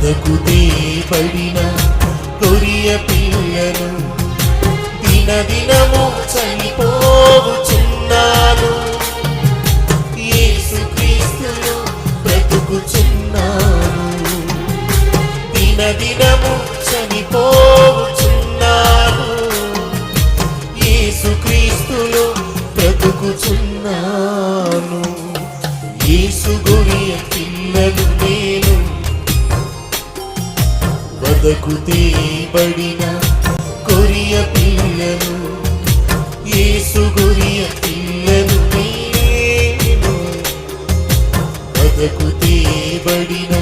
వదకు పడిన కొరియ పిల్లలు దినదినము చనిపోవుచున్నాను యేసుక్రీస్తును బ్రతుకుచున్నాను. దినదినము చనిపోవుచున్నాను యేసుక్రీస్తులో బ్రతుకుచున్నాను. వదకు తీయబడిన కొరియ పిల్లలు ఏసు గురియ పిల్లలు నేను. వదకు తీయబడిన